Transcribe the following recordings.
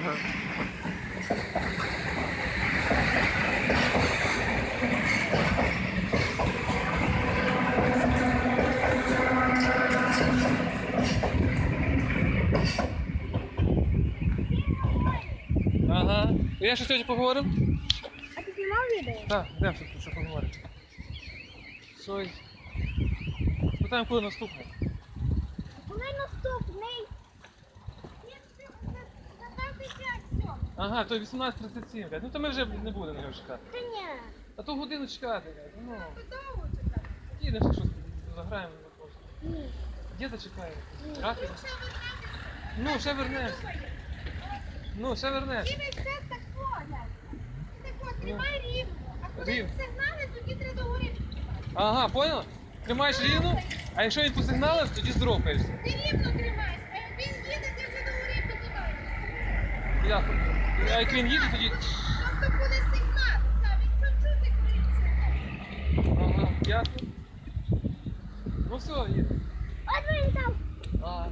Ага. Ага. Я ще сьогодні поговорив? А ти знімав відео? Так, йдемо про що поговоримо. Що? й- Спитаємо, коли наступне. Коли наступний? Ага, то 18.37, блядь. Ну то ми вже не будемо його чекати. Та ні. А то годину чекати, блядь. Ну, їдемо ще щось заграємо на кошти. Ні. Діда чекає. Раки? Ну, ще вернемося. Ну, ще вернемося. Дивись, це так погляд. Так от, тримай рівно. А коли Рівно. сигнали, тоді треба догори. Ага, понял? Тримаєш рівно, а якщо він посигналив, тоді здропаєшся. Ти рівно тримаєш. А як він їде, ти вже догори піднімаєш. Ясно. А як він їде, тоді. Тобто буде сигнал. Він почути, коли. Ага, ясно. Ну все, їде. От він там. А,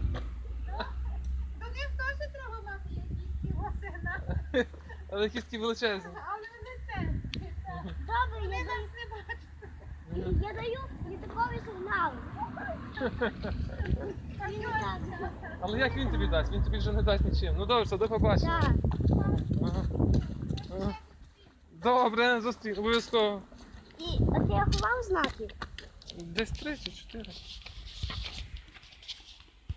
До них теж треба мати якісь його сигнали. але якісь такі величезні. Але не це. Добре, я не бачу. Я даю сигнал. Але як він тобі дасть? Він тобі вже не дасть нічим. Ну добре, все, до побачення. Ага. Ага. Добре, зустріну, обов'язково. І от я ховав знаки? Десь три чи чотири.